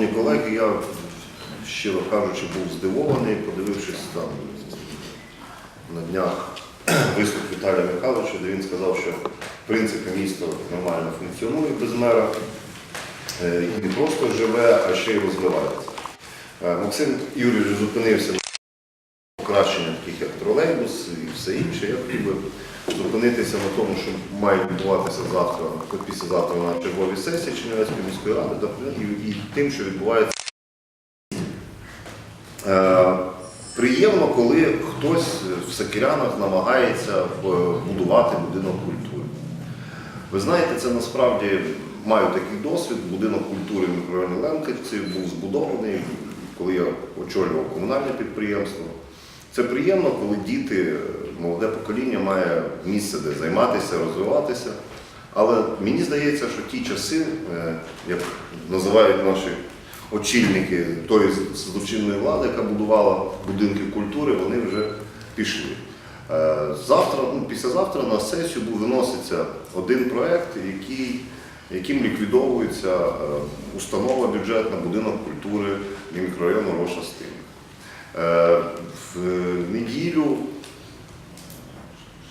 Шановні колеги, я щиро кажучи, був здивований, подивившись там на днях виступ Віталія Михайловича, де він сказав, що в принципі місто нормально функціонує без мера. Е, І не просто живе, а ще й розвивається. Е, Максим Юрійович зупинився на покращення таких як тролейбус і все інше. Я хотів би зупинитися на тому, що має відбуватися завтра, післязавтра на черговій сесії Чернівецької міської ради, да, і, тим, що відбувається. Е, приємно, коли хтось в Сакирянах намагається будувати будинок культури. Ви знаєте, це насправді маю такий досвід. Будинок культури в мікрорайоні Лемківці був збудований, коли я очолював комунальне підприємство. Це приємно, коли діти, молоде покоління має місце, де займатися, розвиватися. Але мені здається, що ті часи, е, як називають наші очільники тої злочинної влади, яка будувала будинки культури, вони вже пішли. Е, Завтра, ну, післязавтра на сесію виноситься один проект, який, яким ліквідовується е, установа бюджетна будинок культури мікрорайону Роша. Е, В неділю,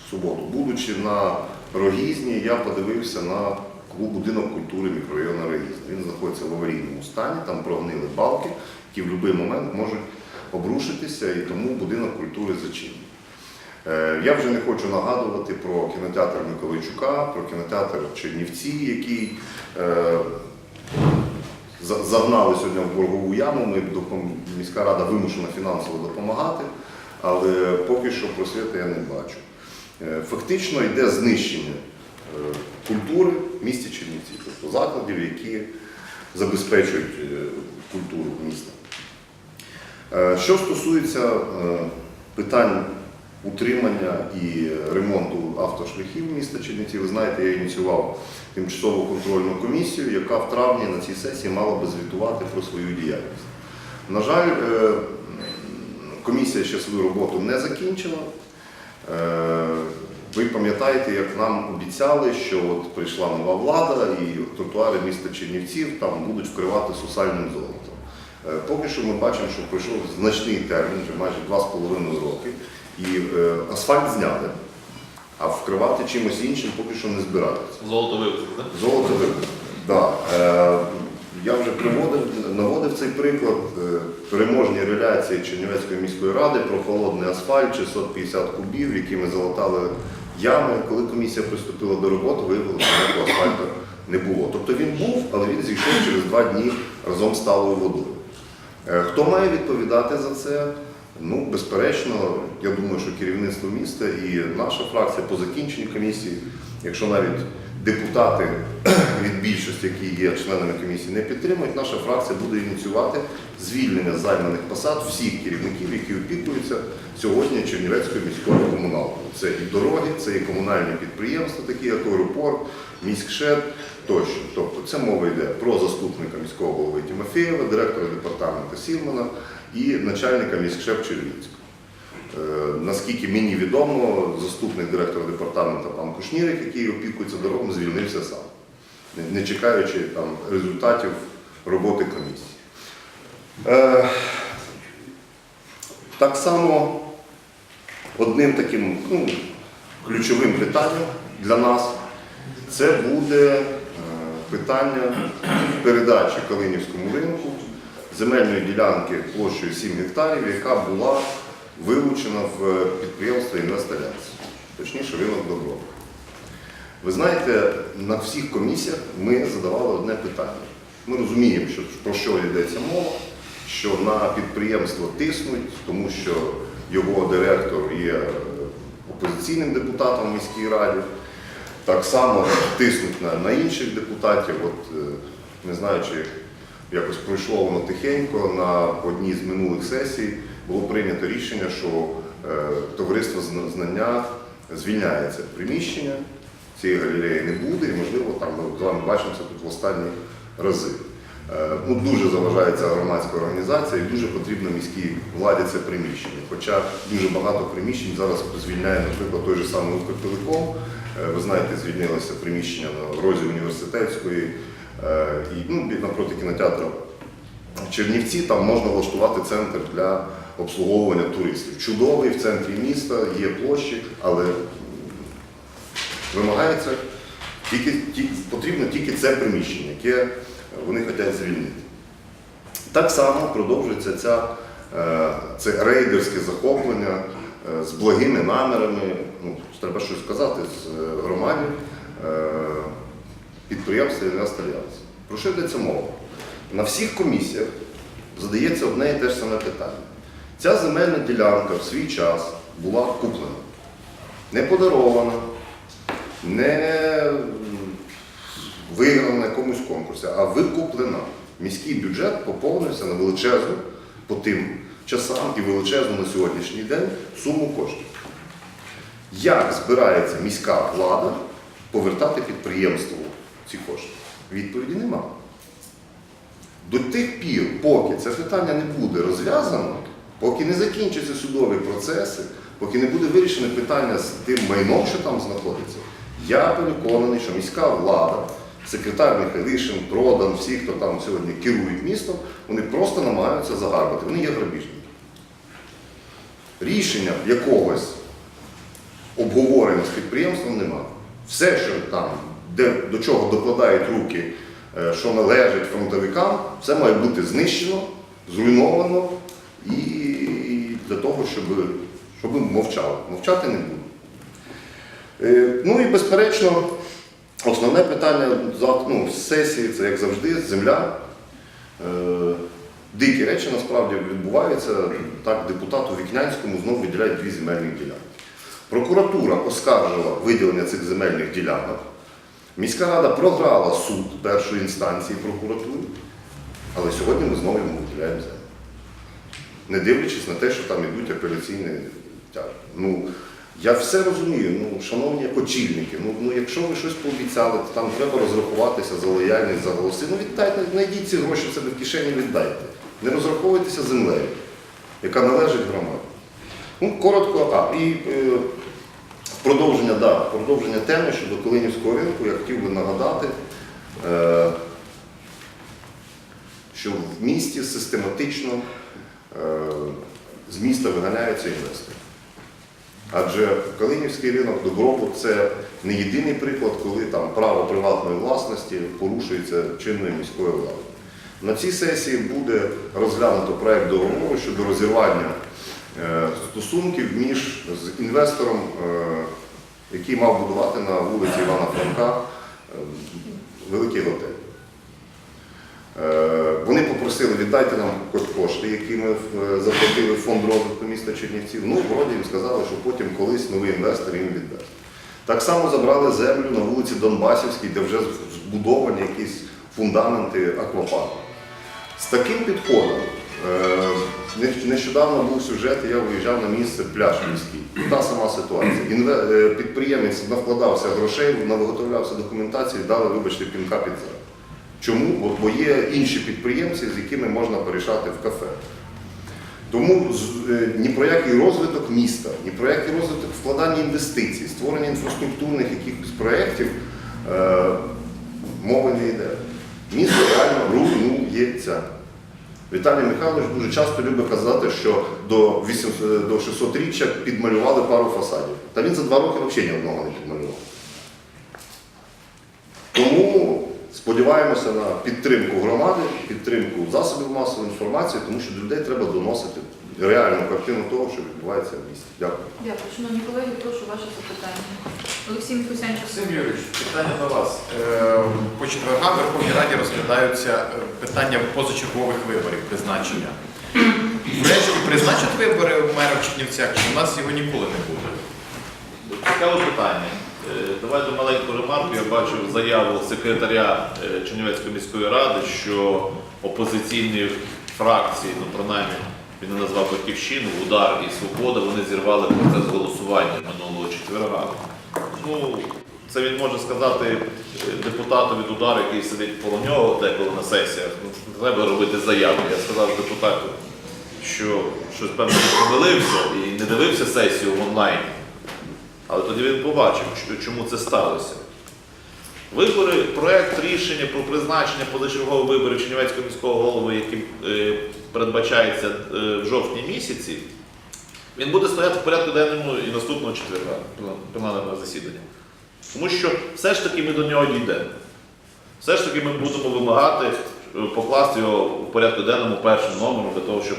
в суботу, будучи на Рогізні, я подивився на клуб будинок культури мікрорайону Рогізні. Він знаходиться в аварійному стані, там прогнили балки, які в будь-який момент можуть обрушитися, і тому будинок культури зачинений. Е, Я вже не хочу нагадувати про кінотеатр Миколайчука, про кінотеатр Чернівці, який е, загнали сьогодні в боргову яму. Ми міська рада вимушена фінансово допомагати, але поки що просвіти я не бачу. Е, Фактично йде знищення е, культури в місті Чернівці, тобто закладів, які забезпечують е, культуру міста. Що стосується питань утримання і ремонту автошляхів міста Чернівці, ви знаєте, я ініціював тимчасову контрольну комісію, яка в травні на цій сесії мала би звітувати про свою діяльність. На жаль, е, комісія ще свою роботу не закінчила. Е, Ви пам'ятаєте, як нам обіцяли, що от прийшла нова влада і тротуари міста Чернівців там будуть вкривати сусальним золотом. Е, Поки що ми бачимо, що пройшов значний термін, вже майже 2,5 роки, і е, асфальт зняли, а вкривати чимось іншим поки що не збираються. Золото вивезли, так? Золото вибір. Да. Е, я вже приводив, наводив цей приклад е, переможні реляції Чернівецької міської ради про холодний асфальт 650 кубів, якими залатали ями. Коли комісія приступила до роботи, виявилося, що ніякого асфальту не було. Тобто він був, але він зійшов через два дні разом з талою водою. Е, Хто має відповідати за це? Ну, безперечно, я думаю, що керівництво міста і наша фракція по закінченні комісії, якщо навіть депутати від більшості, які є членами комісії, не підтримують, наша фракція буде ініціювати звільнення займаних посад всіх керівників, які опікуються сьогодні Чернівецькою міською комуналкою. Це і дороги, це і комунальні підприємства, такі як аеропорт, міськшед тощо. Тобто це мова йде про заступника міського голови Тимофєєва, директора департаменту Сілмана і начальника міськшеп Чернівського. Е, Наскільки мені відомо, заступник директора департаменту пан Кушнірик, який опікується дорогом, звільнився сам, не- не чекаючи там, результатів роботи комісії. Е, Так само одним таким ну, ключовим питанням для нас це буде е, питання передачі Калинівському ринку земельної ділянки площею 7 гектарів, яка була вилучена в підприємство інвесталяції, точніше ринок добро. Ви знаєте, на всіх комісіях ми задавали одне питання. Ми розуміємо, що, про що йдеться мова, що на підприємство тиснуть, тому що його директор є опозиційним депутатом в міській раді. Так само тиснуть на, на інших депутатів. От, е, не знаю, чи якось пройшло воно тихенько, на одній з минулих сесій було прийнято рішення, що е, товариство знання звільняє це приміщення, цієї галереї не буде, і можливо там ми бачимося тут в останні рази. Е, Ну, дуже заважає ця громадська організація і дуже потрібно міській владі це приміщення. Хоча дуже багато приміщень зараз звільняє, наприклад, той же самий Укртелеком. Е, Ви знаєте, звільнилося приміщення на розі університетської і ну, напроти кінотеатру в Чернівці там можна влаштувати центр для обслуговування туристів. Чудовий в центрі міста, є площі, але вимагається тільки, тільки, потрібно тільки це приміщення, яке вони хочуть звільнити. Так само продовжується ця, е, це рейдерське захоплення е, з благими намірами, ну, треба щось сказати, з е, громаді підприємства «Інвестальянс». Про що йдеться мова? На всіх комісіях задається одне і те ж саме питання. Ця земельна ділянка в свій час була куплена, не подарована, не виграна на якомусь конкурсі, а викуплена. Міський бюджет поповнився на величезну по тим часам і величезну на сьогоднішній день суму коштів. Як збирається міська влада повертати підприємству ці кошти? Відповіді немає. До тих пір, поки це питання не буде розв'язано, поки не закінчаться судові процеси, поки не буде вирішено питання з тим майном, що там знаходиться, я переконаний, що міська влада, секретар Михайлишин, Продан, всі, хто там сьогодні керують містом, вони просто намагаються загарбати. Вони є грабіжники. Рішення якогось обговорення з підприємством немає. Все, що там, де, до чого докладають руки, е, що належить фронтовикам, все має бути знищено, зруйновано і для того, щоб, щоб мовчали. Мовчати не будуть. Е, Ну і безперечно, основне питання ну, сесії це як завжди земля. Е, Дикі речі насправді відбуваються. Так, депутату Вікнянському знову виділяють дві земельні ділянки. Прокуратура оскаржила виділення цих земельних ділянок. Міська рада програла суд першої інстанції прокуратури, але сьогодні ми знову йому виділяємо землю. Не дивлячись на те, що там йдуть апеляційні тяги. Ну, я все розумію, ну, шановні очільники, ну, ну якщо ви щось пообіцяли, то там треба розрахуватися за лояльність, за голоси. Ну віддайте, знайдіть ці гроші себе в кишені, віддайте. Не розраховуйтеся землею, яка належить громаді. Ну, коротко, а, і е, продовження, да, продовження теми щодо Калинівського ринку, я хотів би нагадати, е, що в місті систематично е, з міста виганяються інвестори. Адже Калинівський ринок добробут це не єдиний приклад, коли там право приватної власності порушується чинною міською владою. На цій сесії буде розглянуто проект договору щодо розірвання стосунків між з інвестором, е, який мав будувати на вулиці Івана Франка е, великий готель. Е, Вони попросили, віддайте нам кошти, які ми е, заплатили в фонд розвитку міста Чернівців. Ну, вроді їм сказали, що потім колись новий інвестор їм віддасть. Так само забрали землю на вулиці Донбасівській, де вже збудовані якісь фундаменти аквапарку. З таким підходом е, нещодавно був сюжет, я виїжджав на місце пляж міський. Та сама ситуація. Інве- е, Підприємець навкладався грошей, навиготовлявся документації, дали, вибачте, пінка під зад. Чому? Бо- Бо є інші підприємці, з якими можна порішати в кафе. Тому е, ні про який розвиток міста, ні про який розвиток вкладання інвестицій, створення інфраструктурних якихось проєктів е, мови не йде. Місто реально руйнується. Віталій Михайлович дуже часто любить казати, що до 800 до 600-річчя підмалювали пару фасадів. Та він за два роки взагалі ні одного не підмалював. Тому сподіваємося на підтримку громади, підтримку засобів масової інформації, тому що до людей треба доносити реальну картину того, що відбувається в місті. Дякую. Дякую. Шановні колеги, прошу ваше запитання. Олексій Микусянчик. Сергій Юрійович, питання до вас. Е, По четвергам в Верховній Раді розглядаються е, питання позачергових виборів, призначення. Врешті призначать вибори мера в Чернівцях, чи у нас його ніколи не буде? Цікаве питання. Е, Давайте маленьку ремарку. Я бачив заяву секретаря Чернівецької міської ради, що опозиційні фракції, ну принаймні він назвав батьківщину, удар і свобода, вони зірвали процес голосування минулого четверга. Ну, це він може сказати е, депутату від удару, який сидить коло нього деколи на сесіях. Ну, треба робити заяву. Я сказав депутату, що щось певно не помилився і не дивився сесію в онлайні. Але тоді він побачив, чому це сталося. Вибори, проект рішення про призначення позачергових виборів Чернівецького міського голови, який е, передбачається е, в жовтні місяці, він буде стояти в порядку денному і наступного четверга пленарного засідання. Тому що все ж таки ми до нього дійдемо. Все ж таки ми будемо вимагати е, покласти його в порядку денному першим номером для того, щоб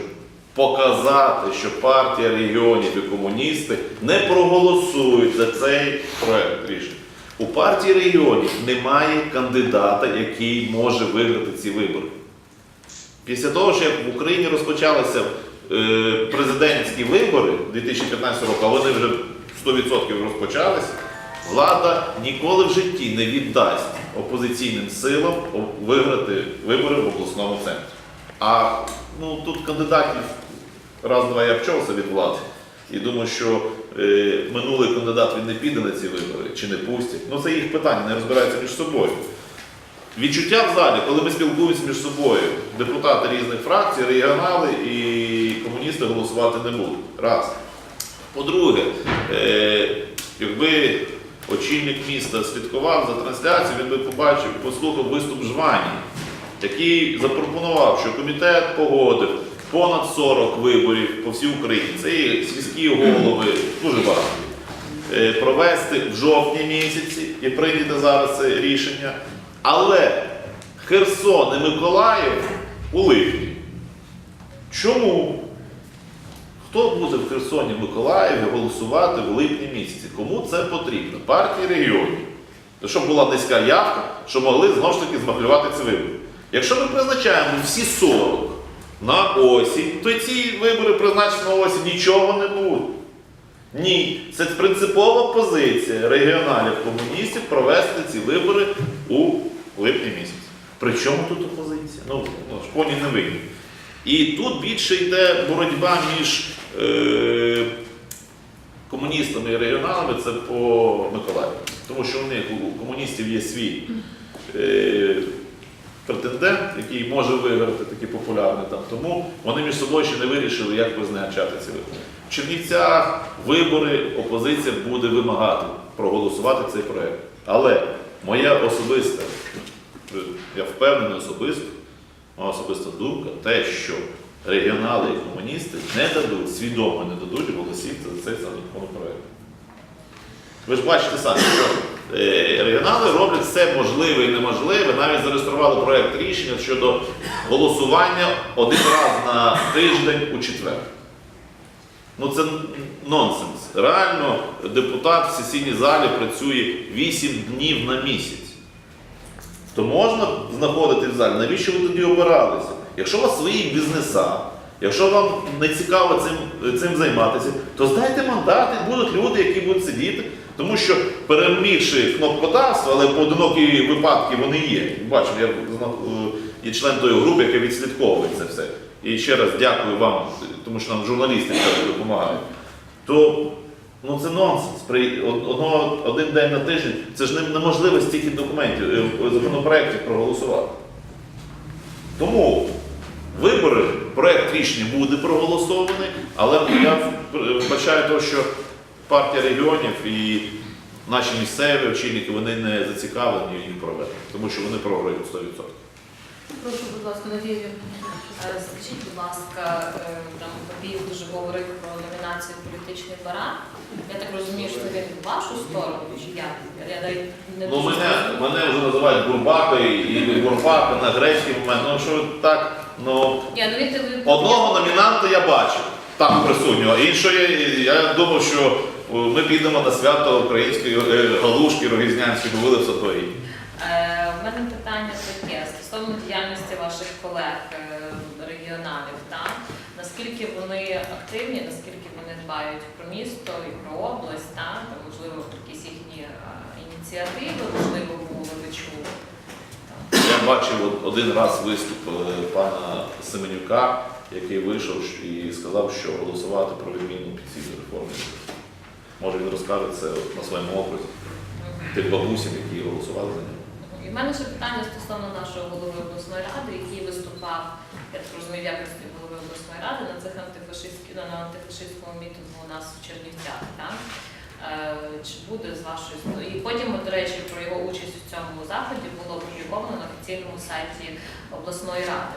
показати, що партія регіонів і комуністи не проголосують за цей проект рішення. У партії регіонів немає кандидата, який може виграти ці вибори. Після того, що в Україні розпочалися е, президентські вибори 2015 року, а вони вже 100% розпочалися, влада ніколи в житті не віддасть опозиційним силам виграти вибори в обласному центрі. А ну, тут кандидатів раз-два я обчовся від влади. І думаю, що минулий кандидат він не піде на ці вибори чи не пустять. Ну це їх питання, не розбираються між собою. Відчуття в залі, коли ми спілкуємося між собою, депутати різних фракцій, регіонали і комуністи голосувати не будуть. Раз. По-друге, е, якби очільник міста слідкував за трансляцією, він би побачив, послухав виступ Жвані, який запропонував, що комітет погодив понад 40 виборів по всій Україні. Це і сільські голови, дуже багато. Е, Провести в жовтні місяці і прийняти зараз це рішення. Але Херсон і Миколаїв у липні. Чому? Хто буде в Херсоні Миколаєві голосувати в липні місяці? Кому це потрібно? Партії регіонів. Щоб була низька явка, щоб могли знову ж таки змахлювати ці вибори. Якщо ми призначаємо всі 40 на осінь, то ці вибори призначені на осінь нічого не буде. Ні, це принципова позиція регіоналів комуністів провести ці вибори у липні місяці. При чому тут опозиція? Ну, ну коні не винні. І тут більше йде боротьба між е, комуністами і регіоналами, це по Миколаєву. Тому що у них у комуністів є свій е, претендент, який може виграти такий популярний там. Тому вони між собою ще не вирішили, як визначати ці вибори. В Чернівцях вибори опозиція буде вимагати проголосувати цей проект. Але моя особиста, я впевнений особисто, моя особиста думка, те, що регіонали і комуністи не дадуть, свідомо не дадуть голосів за цей законопроект. Ви ж бачите самі, що регіонали роблять все можливе і неможливе, навіть зареєстрували проєкт рішення щодо голосування один раз на тиждень у четвер. Ну це нонсенс. Реально депутат в сесійній залі працює 8 днів на місяць. То можна знаходитись в залі. Навіщо ви тоді обиралися? Якщо у вас свої бізнеса, якщо вам не цікаво цим, цим займатися, то здайте мандати, будуть люди, які будуть сидіти. Тому що перемігши кнопкодавство, але поодинокі випадки вони є. Бачив, я е, є член тої групи, яка відслідковує це все. І ще раз дякую вам, тому що нам журналісти допомагають. То ну це нонсенс. При од- одного, один день на тиждень це ж неможливо стільки документів, е, законопроєктів проголосувати. Тому вибори, проект рішення буде проголосований, але я вбачаю те, що партія регіонів і наші місцеві очільники вони не зацікавлені їх провести, тому що вони програють 100%. Прошу, будь ласка, Вікторівна. Е, Скажіть, будь ласка, е, там Папіїв дуже говорив про номінацію політичний баран. Я так розумію, що він в вашу сторону, чи як? Я навіть не Ну, мене, мене вже називають Бурбакою і Бурбака на грецький момент. Ну що ви так, ну Ні, ну він одного номінанта я бачив там присутнього. Іншого я, думав, що ми підемо на свято української е, галушки рогізнянської, бо вили в Сатої. Е, У мене питання таке стосовно діяльності ваших колег е, регіоналів. Так? Наскільки вони активні, наскільки вони дбають про місто і про область, так? Там, можливо, якісь їхні е, ініціативи, можливо, були ви чули. Бачив один раз виступ е, пана Семенюка, який вийшов і сказав, що голосувати про відміну пенсійної реформи. Може він розкаже це на своєму окрузі, тих бабусів, які голосували за нього. І в мене ще питання стосовно нашого голови обласної ради, який виступав, я так розумію, в якості голови обласної ради на цих антифашистських на антифашистському мітингу у нас в Чернівцях. Так? Е, Чи буде з вашої? І потім, до речі, про його участь у цьому заході було опубліковано на офіційному сайті обласної ради.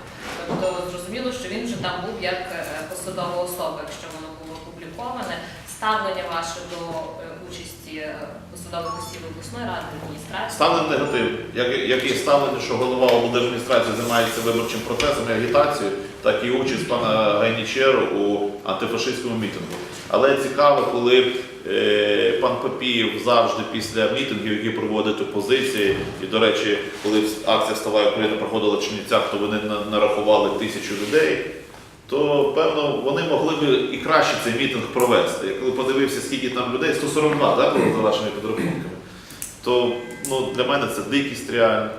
Тобто зрозуміло, що він вже там був як е, посадова особа, якщо воно було опубліковане. Ставлення ваше до е, участі посадових осіб обласної ради адміністрації. Ставлення негатив, як, як і ставлення, що голова облдержадміністрації займається виборчим процесом і агітацією, так і участь пана Гайнічеру у антифашистському мітингу. Але цікаво, коли пан Папієв завжди після мітингів, які проводить опозиція, і, до речі, коли акція «Вставай Україна» проходила в Чернівцях, то вони на- нарахували тисячу людей. То певно вони могли би і краще цей мітинг провести. Я коли подивився, скільки там людей, 142, так, було за вашими підрахунками то ну, для мене це дикість реальна.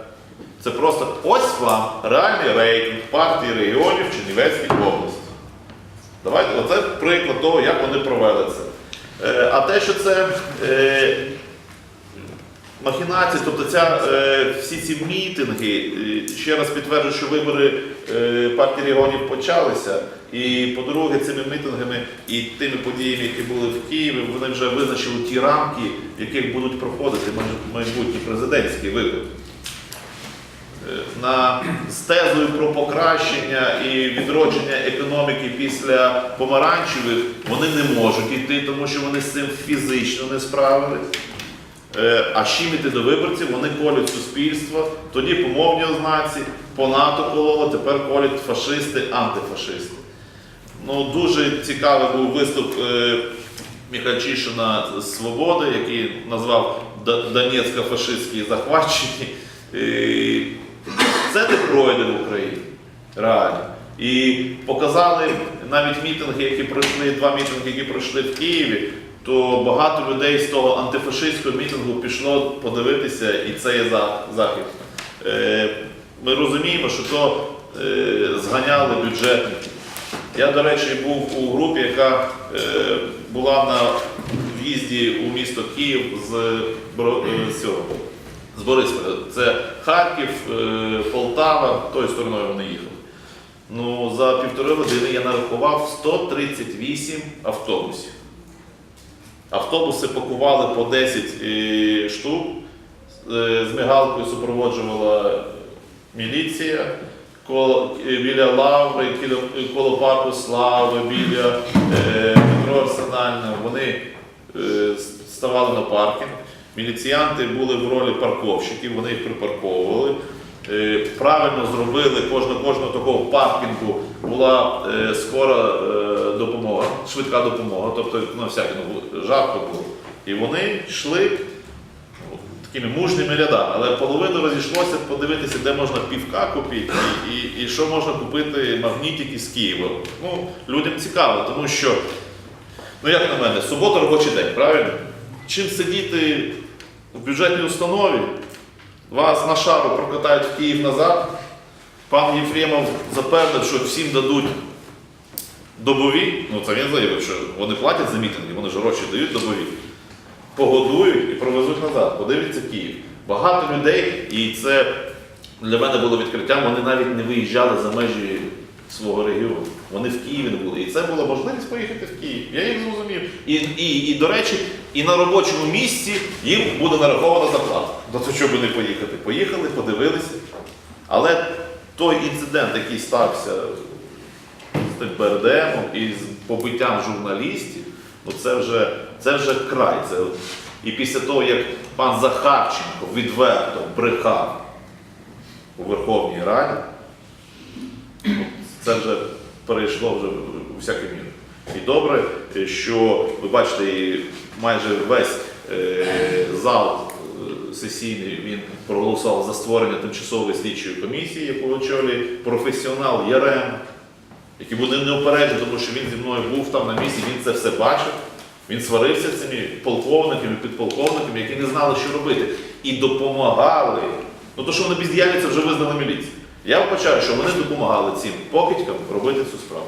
Це просто ось вам реальний рейтинг партії регіонів Чернівецькій області. Давайте, оце приклад того, як вони провели це. Е, а те, що це е, махінації, тобто ця, е, всі ці мітинги, ще раз підтверджую, що вибори партії регіонів почалися. І по-друге, цими мітингами і тими подіями, які були в Києві, вони вже визначили ті рамки, в яких будуть проходити майбутні президентські вибори. На з тезою про покращення і відродження економіки після помаранчевих вони не можуть йти, тому що вони з цим фізично не справились. Е, А з чим іти до виборців, вони колють суспільство, тоді по мовній ознаці, по НАТО кололи, тепер колють фашисти, антифашисти. Ну, дуже цікавий був виступ е, Міхальчишина Свободи, який назвав Д- Донецько-фашистські захватчені. Це не пройде в Україні. Реально. І показали навіть мітинги, які пройшли, два мітинги, які пройшли в Києві, то багато людей з того антифашистського мітингу пішло подивитися, і це є захід. Е, Ми розуміємо, що то е, зганяли бюджетники. Я, до речі, був у групі, яка е, була на в'їзді у місто Київ з цього, з Борисполя. Це Харків, е, Полтава, тою стороною вони їхали. Ну, за півтори години я нарахував 138 автобусів. Автобуси пакували по 10 е, штук. Е, З мигалкою супроводжувала міліція. Біля лаври, коло, парку слави, біля метро Арсенального. Вони ставали на паркінг. Міліціянти були в ролі парковщиків, вони їх припарковували. Е, правильно зробили кожного кожного такого паркінгу була е, скора е, допомога, швидка допомога, тобто ну, всяке ну, жарко було. І вони йшли ну, такими мужніми рядами, але половину розійшлося подивитися, де можна півка купити і, і, і що можна купити магнітики з Києва. Ну, людям цікаво, тому що, ну як на мене, субота робочий день, правильно? Чим сидіти в бюджетній установі, вас на шару прокатають в Київ назад. Пан Єфремов запевнив, що всім дадуть добові. Ну це він заявив, що вони платять за мітинги, вони ж гроші дають добові. Погодують і провезуть назад. Подивіться Київ. Багато людей, і це для мене було відкриттям, вони навіть не виїжджали за межі свого регіону. Вони в Києві не були. І це була можливість поїхати в Київ. Я їх зрозумів. І, і, і до речі, і на робочому місці їм буде нарахована зарплата. До того, щоб не поїхати. Поїхали, подивилися. Але той інцидент, який стався з тим БРДМом і з побиттям журналістів, ну це вже, це вже край. Це, і після того, як пан Захарченко відверто брехав у Верховній Раді, ну, це вже перейшло вже у всяке мір. І добре, що ви бачите, майже весь е, зал е, сесійний він проголосував за створення тимчасової слідчої комісії, яку очолює професіонал Ярем, який буде неупереджений, тому що він зі мною був там на місці, він це все бачив. Він сварився цими полковниками, підполковниками, які не знали, що робити, і допомагали. Ну то, що вони бездіяльні, це вже визнала міліція. Я вбачаю, що вони допомагали цим покидькам робити цю справу.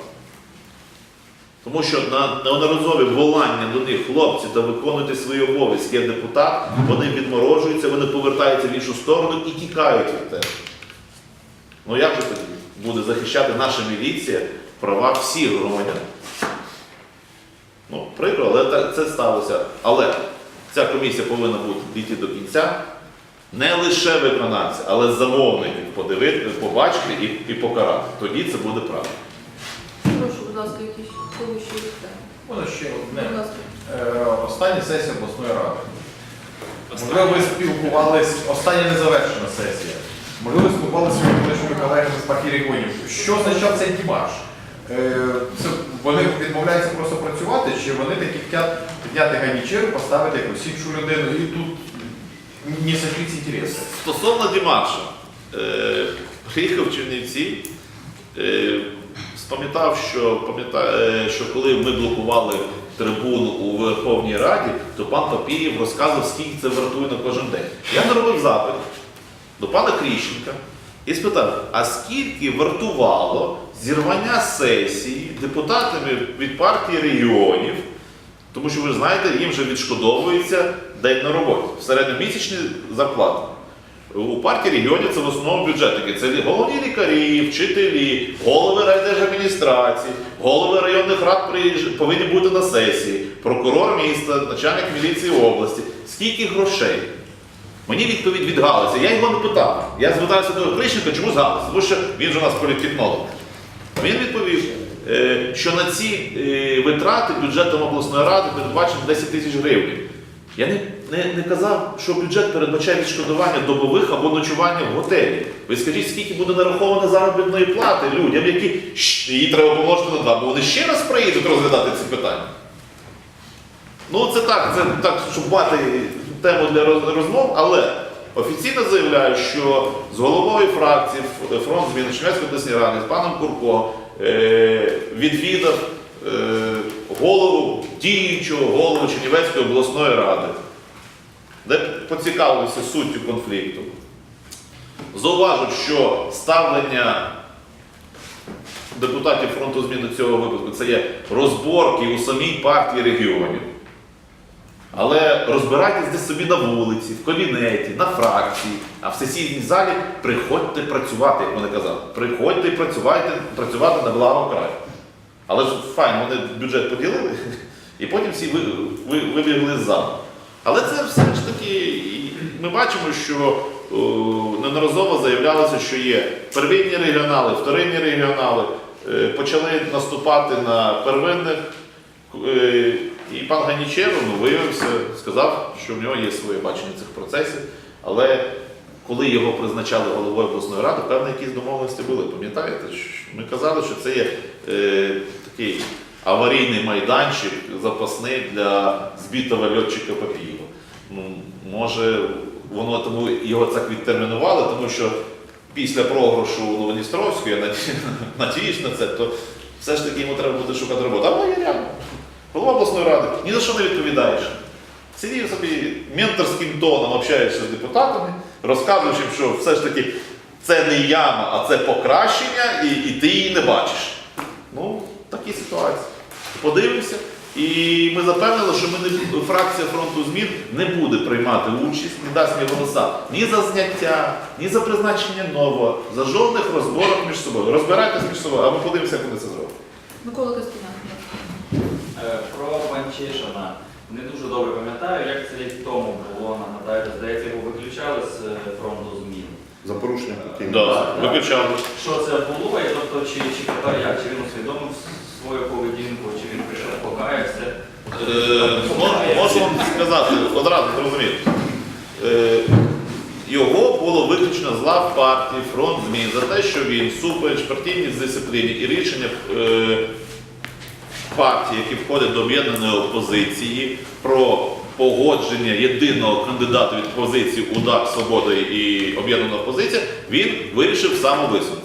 Тому що на неодноразові волання до них, хлопці, та виконуйте свої обов'язки як депутат, вони відморожуються, вони повертаються в іншу сторону і тікають від тебе. Ну як же тоді буде захищати наша міліція права всіх громадян? Ну, прикро, але це сталося. Але ця комісія повинна бути дійти до кінця. Не лише виконавця, але замовників подивити, побачити і, і покарати. Тоді це буде правильно. Прошу, будь ласка, якісь ще питання. Можна ще одне. Е, Остання сесія обласної ради. Можливо, ви спілкувались, остання незавершена сесія. Можливо, ви спілкувалися своїми колишніми колегами з партії регіонів. Що означав цей дімаш? Е, Це вони відмовляються просто працювати, чи вони таки хочуть підняти ганічеру, поставити якусь іншу людину і тут не сочуться інтереси? Стосовно Дімаша, е, приїхав в Чернівці, е, спам'ятав, що, е, що коли ми блокували трибуну у Верховній Раді, то пан Папієв розказував, скільки це вартує на кожен день. Я наробив запит до пана Кріщенка і спитав, а скільки вартувало зірвання сесії депутатами від партії регіонів, тому що ви знаєте, їм вже відшкодовується день на роботі, середньомісячні зарплати. У партії регіонів це в основному бюджетники. Це головні лікарі, вчителі, голови райдержадміністрації, голови районних рад повинні бути на сесії, прокурор міста, начальник міліції області. Скільки грошей? Мені відповідь від Галиця. Я його не питав. Я звертався до Крищенка, чому з Галиця? Тому що він же у нас політтехнолог. Він відповів, е, що на ці е, витрати бюджетом обласної ради передбачено 10 тисяч гривень. Я не, не, не казав, що бюджет передбачає відшкодування добових або ночування в готелі. Ви скажіть, скільки буде нараховано заробітної плати людям, які її треба помножити на два, бо вони ще раз приїдуть розглядати ці питання. Ну, це так, це так, щоб мати тему для розмов, але офіційно заявляю, що з головою фракції фронт зміни Чернівської обласної ради, з паном Курко, е, відвідав е, голову діючого голову Чернівецької обласної ради, де поцікавився суттю конфлікту. Зауважив, що ставлення депутатів фронту змін до цього випадку це є розборки у самій партії регіонів. Але розбирайтесь десь собі на вулиці, в кабінеті, на фракції, а в сесійній залі приходьте працювати, як вони казали. Приходьте і працювайте, працювати на благо краю. Але ж файно, вони бюджет поділили, і потім всі ви, ви, вибігли з залу. Але це все і ми бачимо, що о, неодноразово заявлялося, що є первинні регіонали, вторинні регіонали, е, почали наступати на первинних. Е, І пан Ганічеров ну, виявився, сказав, що в нього є своє бачення цих процесів, але коли його призначали головою обласної ради, певні якісь домовленості були. Пам'ятаєте, ми казали, що це є е, такий аварійний майданчик запасний для збитого льотчика Папієва. Ну, може, воно тому його так відтермінували, тому що після програшу Новодністровської, я надіюсь на це, то все ж таки йому треба буде шукати роботу. А я рядом. Голова обласної ради, ні за що не відповідаєш. Сидів собі менторським тоном общаєшся з депутатами, розказуєш їм, що все ж таки це не яма, а це покращення, і, і ти її не бачиш. Ну, такі ситуації. Подивимося. І ми запевнили, що ми не, фракція фронту змін не буде приймати участь, не дасть ні голоса ні за зняття, ні за призначення нового, за жодних розборок між собою. Розбирайтесь між собою, а ми подивимося, як вони це зроблять. Микола Костяна. Е, Про Панчишина. Не дуже добре пам'ятаю, як це рік тому було, нагадаю, здається, його виключали з е, фронту змін. За порушення конституційних Да, прав. виключали. Що це було, і тобто, чи, чи тепер як? Чи він усвідомив свою поведінку, чи він прийшов покаявся? Е, Можу вам сказати, одразу зрозуміти. Е, Його було виключено з лав партії фронт змін за те, що він супереч партійній дисципліні і рішення е, партії, які входять до об'єднаної опозиції, про погодження єдиного кандидата від позиції УДАК Свобода і об'єднана опозиція, він вирішив самовисунутися.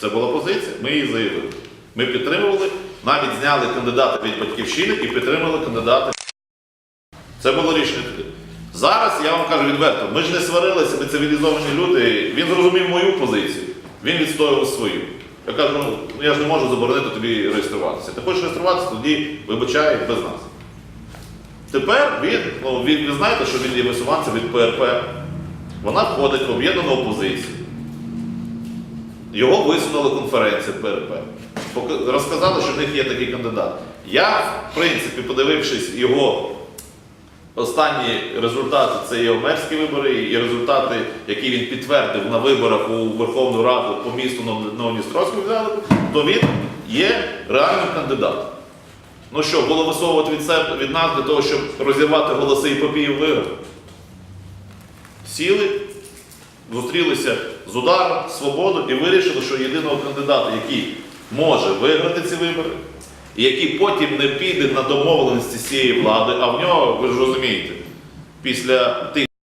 Це була позиція, ми її заявили. Ми підтримували, навіть зняли кандидата від батьківщини і підтримали кандидата. Це було рішення. Зараз я вам кажу відверто, ми ж не сварилися, ми цивілізовані люди. Він зрозумів мою позицію, він відстоював свою. Я кажу, ну я ж не можу заборонити тобі реєструватися. Ти хочеш реєструватися, тоді вибачай без нас. Тепер він, ну він, ви знаєте, що він є висуванцем від ПРП. Вона входить в об'єднану опозицію. Його висунули конференція ПРП. Розказали, що в них є такий кандидат. Я, в принципі, подивившись його Останні результати це є омерські вибори, і результати, які він підтвердив на виборах у Верховну Раду по місту Новодністровську взяли, то він є реальним кандидатом. Ну що, було висовувати від себе від нас для того, щоб розірвати голоси і попів виграв? Сіли, зустрілися з ударом, свободу і вирішили, що єдиного кандидата, який може виграти ці вибори, який потім не піде на домовленості з цієї влади, а в нього, ви ж розумієте, після тих